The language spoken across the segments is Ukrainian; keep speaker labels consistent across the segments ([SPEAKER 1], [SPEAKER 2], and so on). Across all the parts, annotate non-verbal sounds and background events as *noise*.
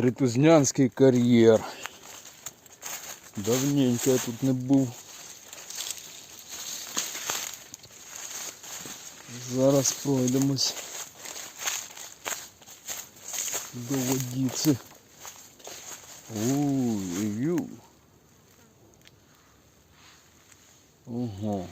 [SPEAKER 1] Тритузнянський кар'єр. Давненько я тут не був. Зараз пройдемось до водиці. Ую. Ого.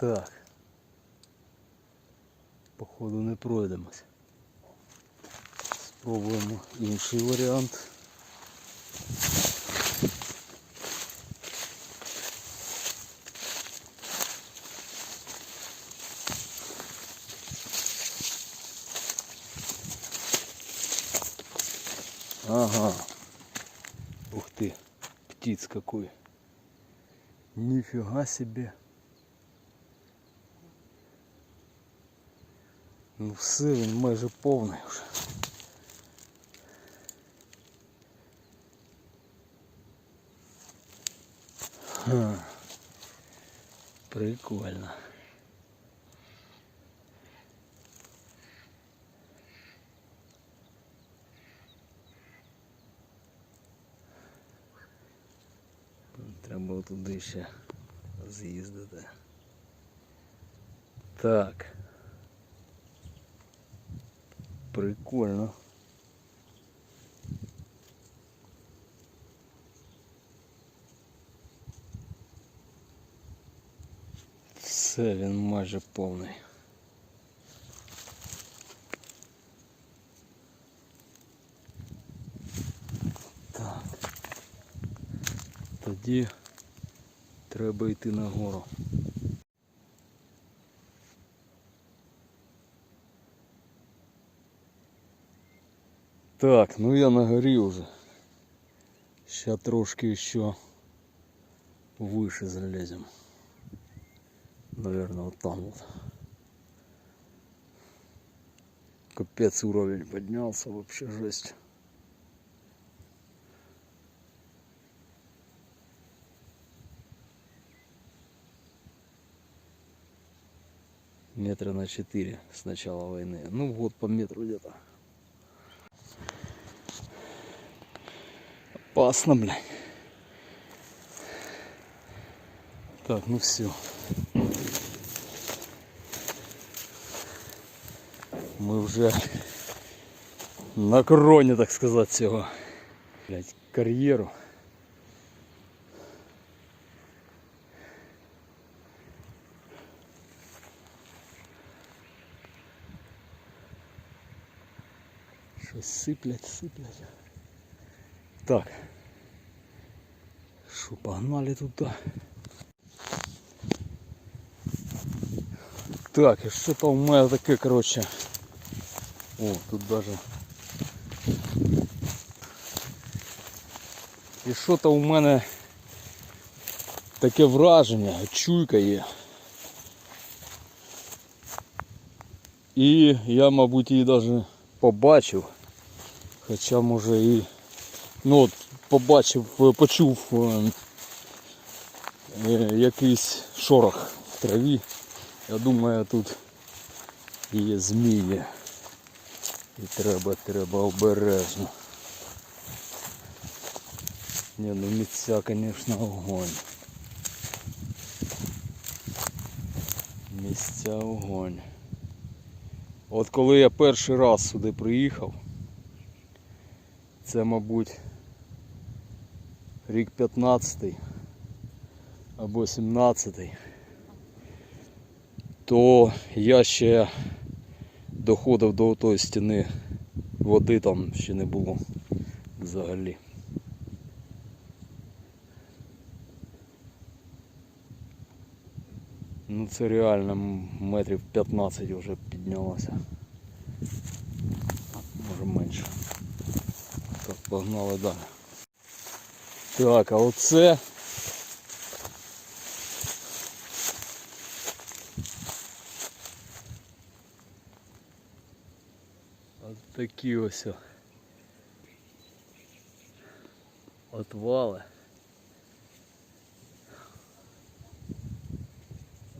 [SPEAKER 1] Так. Походу не пройдемось. Спробуємо інший варіант. Ага. Ух ты, птиц какой. Нифига себе. Ну все, він майже повний вже. Ха. Прикольно. Треба туди ще з'їздити. Так. Прикольно. Все, майже повний. Так. Тоді треба йти нагору. Так, ну я на горі уже. Сейчас трошки еще выше залезем. Наверное, вот там вот. Капец уровень поднялся, вообще жесть. Метра на 4 с начала войны. Ну вот по метру где-то. Опасно, блядь. Так, ну все. Мы вже на кроні, так сказати, цього. Блядь, кар'єру. Щось сиплять. Так. Що, погнали туди. Так, і що там у мене таке, коротше. О, тут даже. І що то у мене таке враження, чуйка є. І я, мабуть, її навіть побачив. Хоча може і ну побачив, е, почув е, е, якийсь шорох в траві. Я думаю, тут є змії. І треба, треба обережно. Ні, ну місця, звісно, огонь. Місця огонь. От коли я перший раз сюди приїхав, це, мабуть, рік 15 або 17 то я ще доходив до тої стіни, води там ще не було взагалі. Ну це реально метрів 15 вже піднялося. Може менше. Так, погнали далі. Так, а оце От такі ось. отвали.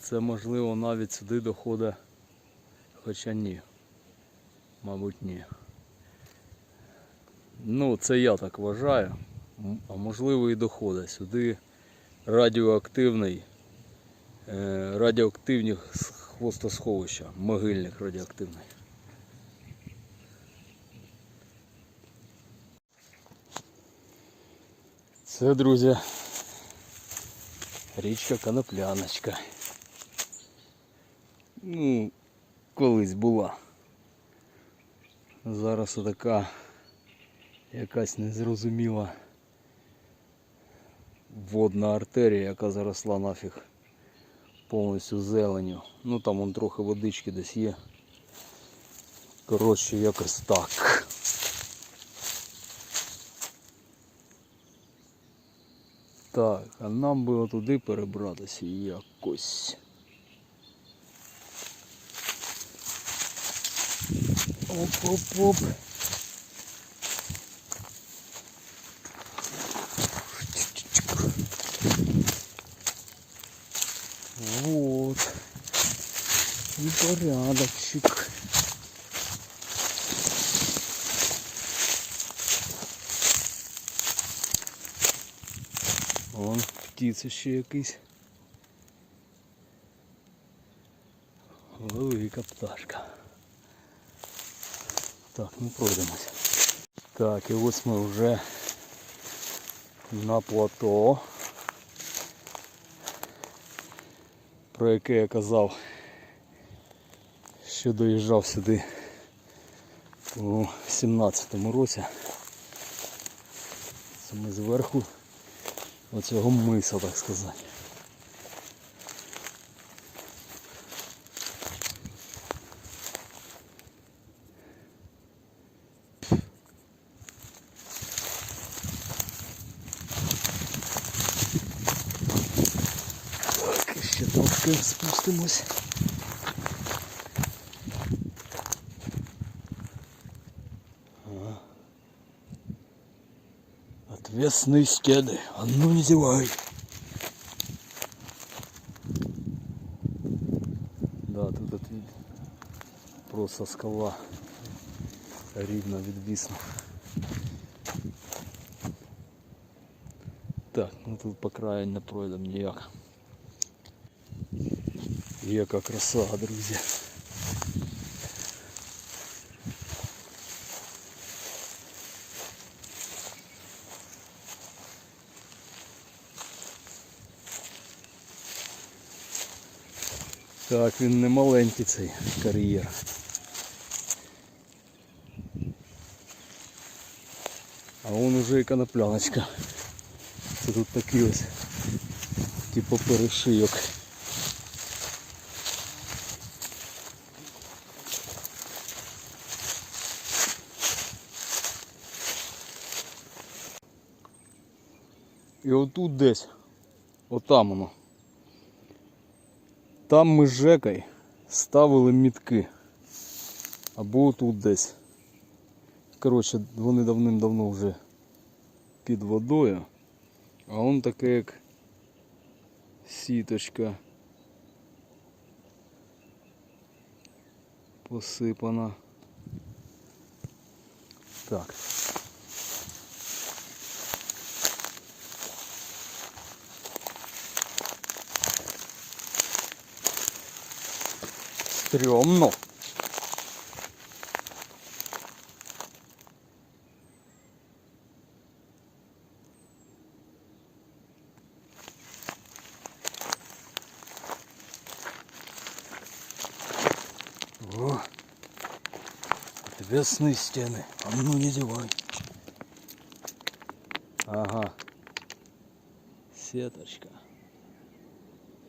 [SPEAKER 1] Це можливо навіть сюди доходить, хоча ні. Мабуть, ні. Ну, це я так вважаю. А можливо і доходить. Сюди радіоактивний, е, радіоактивні хвостосховища, могильник радіоактивний. Це, друзі, річка Конопляночка. Ну, колись була. Зараз така якась незрозуміла водна артерія, яка заросла нафіг повністю зеленю. Ну там вон трохи водички десь є. Коротше, якось так. Так, а нам би туди перебратися якось. Оп-оп-оп. И порядочек. Вон птиця ще якийсь. Велика пташка. Так, ну пройдемось. Так, і ось ми вже на плато. Про яке я казав, що доїжджав сюди у 17-му році. Це ми зверху оцього миса, так сказати. Ще трошки спустимось. Отвесные стены. А ну не зевай. Да, тут отвід... просто скала рівно відвісна. Так, ну тут по краю не пройдемо ніяк. Яка краса, друзі. Так, він не маленький цей кар'єр. А вон уже і конопляночка. Це тут такий ось типу перешийок. І отут десь, отам воно. Там ми з Жекою ставили мітки. Або тут десь. Коротше, вони давним-давно вже під водою. А он таке як сіточка посипана. Так. Стрёмно. О, отвесные стены. А ну не зевай. Ага. Сеточка.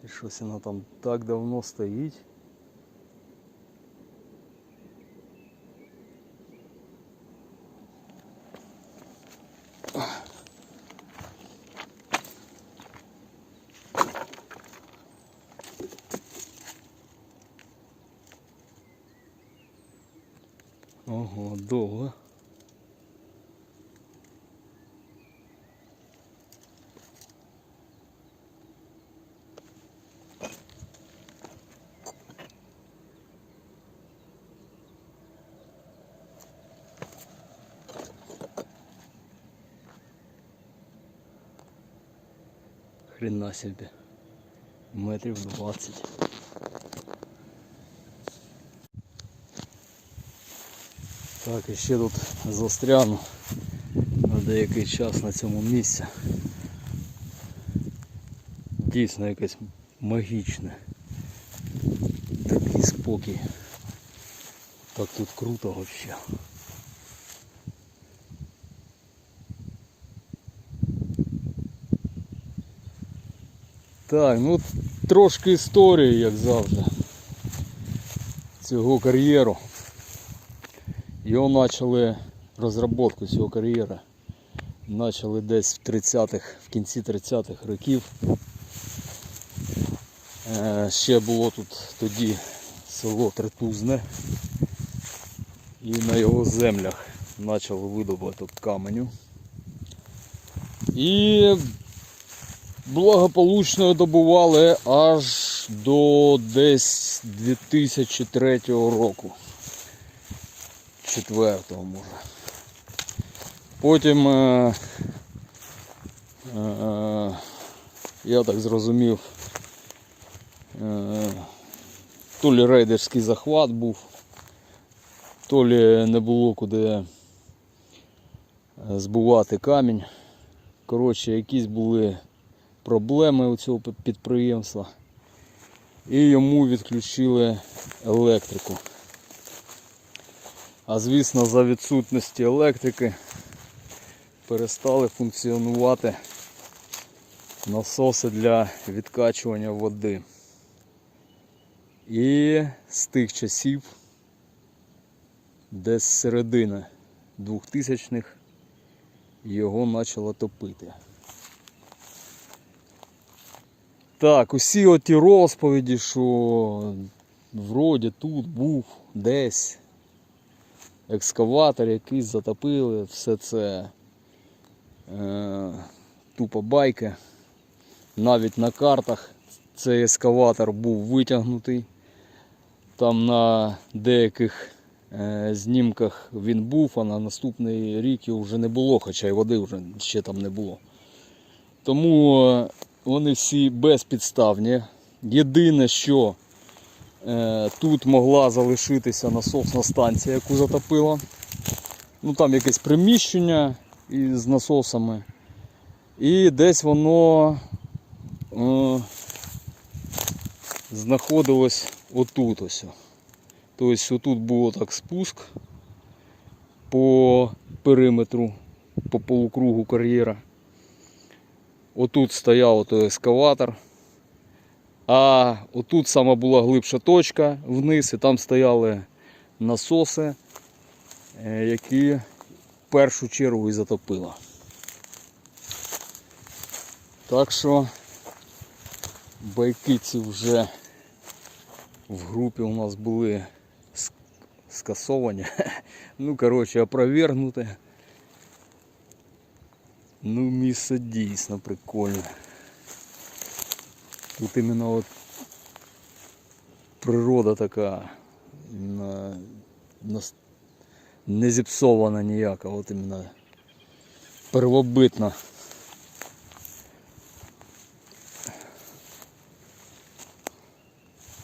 [SPEAKER 1] І вона там так давно стоїть. Ого, довго. Хрена себе. Метрів 20. Так, і ще тут застряну на деякий час на цьому місці. Дійсно якесь магічне. Такий спокій. Так тут круто вообще. Так, ну трошки історії, як завжди. Цього кар'єру. Його почали розробку цього кар'єра. Почали десь в 30-х, в кінці 30-х років. Е, ще було тут тоді село Тритузне. І на його землях почали видобуток каменю. І благополучно добували аж до десь 2003 року. Четвертого може. Потім е, е, я так зрозумів, е, то лі рейдерський захват був, то лі не було куди е, збувати камінь. Коротше, якісь були проблеми у цього підприємства. І йому відключили електрику. А звісно, за відсутності електрики перестали функціонувати насоси для відкачування води. І з тих часів, десь з середини 2000-х, його почало топити. Так, усі оті розповіді, що вроді тут був десь екскаватор якийсь затопили, все це е, тупо байки. Навіть на картах цей ескаватор був витягнутий. Там на деяких е, знімках він був, а на наступний рік його вже не було, хоча й води вже ще там не було. Тому е, вони всі безпідставні. Єдине, що тут могла залишитися насосна станція, яку затопило. Ну там якесь приміщення із насосами. І десь воно е, знаходилось отут ось. Тобто отут був так спуск по периметру, по полукругу кар'єра. Отут стояв ескаватор. А отут сама була глибша точка вниз, і там стояли насоси, е, які в першу чергу і затопило. Так що байки ці вже в групі у нас були скасовані. *laughs* Ну, коротше, опровергнути. Ну, місце дійсно прикольне. Тут іменно от природа така іменно нас- не зіпсована ніяка, от іменно первобитна.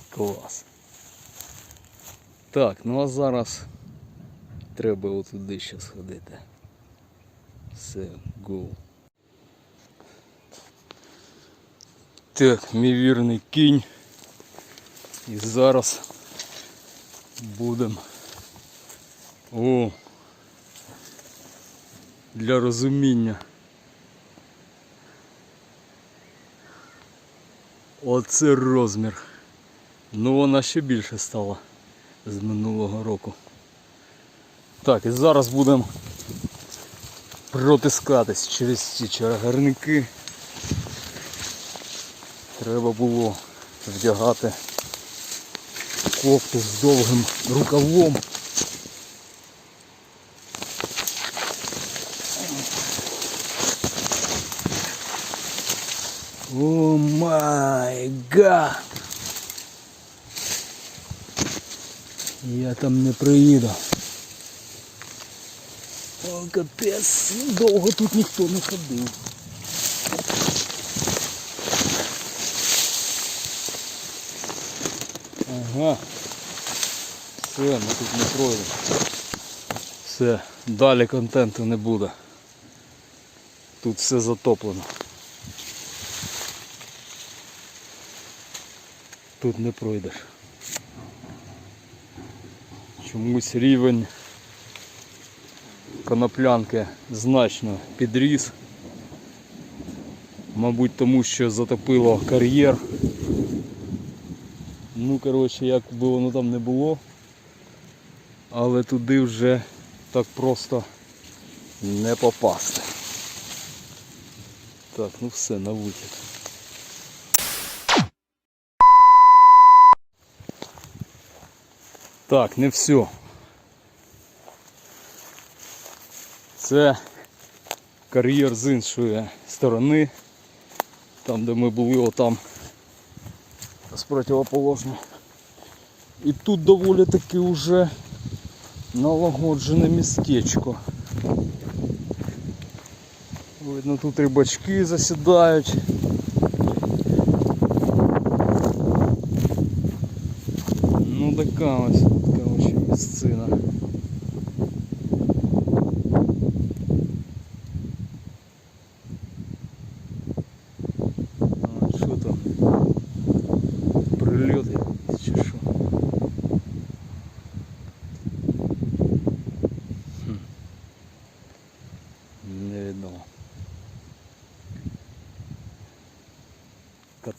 [SPEAKER 1] Клас. Так, ну а зараз треба отуди ще сходити. Все, go. Так, мій вірний кінь. І зараз будемо. О! Для розуміння. Оце розмір. Ну вона ще більше стала з минулого року. Так, і зараз будемо протискатись через ці чагарники. Треба було вдягати кофту з довгим рукавом. О май га! Я там не приїду. О, капець, довго тут ніхто не ходив. Ага. Все, ми тут не пройдемо. Все, далі контенту не буде. Тут все затоплено. Тут не пройдеш. Чомусь рівень коноплянки значно підріс. Мабуть, тому що затопило кар'єр. Ну, коротше, як би воно там не було. Але туди вже так просто не попасти. Так, ну все, на вихід. Так, не все. Це кар'єр з іншої сторони. Там де ми були отам з противоположної. І тут доволі таки вже налагоджене містечко. Видно, тут рибачки засідають. Ну така ось,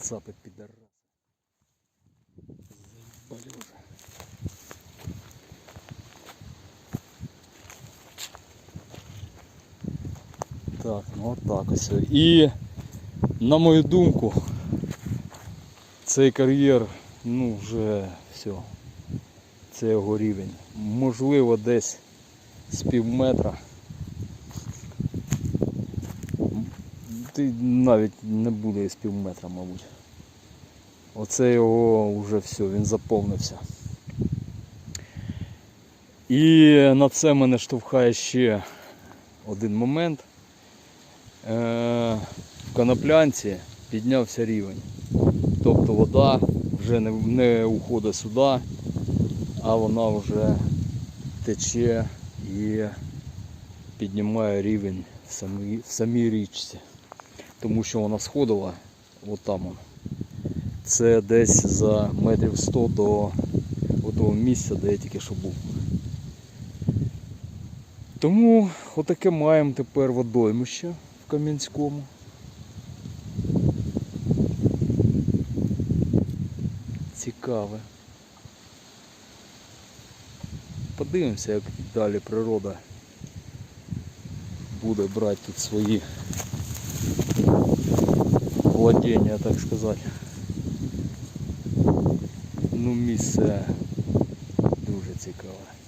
[SPEAKER 1] Кацапи підарас. Заїбали вже. Так, ну от так ось. І на мою думку, цей кар'єр, ну вже все. Це його рівень. Можливо десь з пів метра. Ти навіть не буде і з пів метра, мабуть. Оце його вже все, він заповнився. І на це мене штовхає ще один момент. Е, В коноплянці піднявся рівень. Тобто вода вже не, уходить сюди, а вона вже тече і піднімає рівень в самій річці. Тому що вона сходила от там. Це десь за метрів 100 до того місця, де я тільки що був. Тому отаке маємо тепер водоймище в Кам'янському. Цікаве. Подивимося, як далі природа буде брати тут свої владіння, так сказать. Ну, місце дуже цікаве.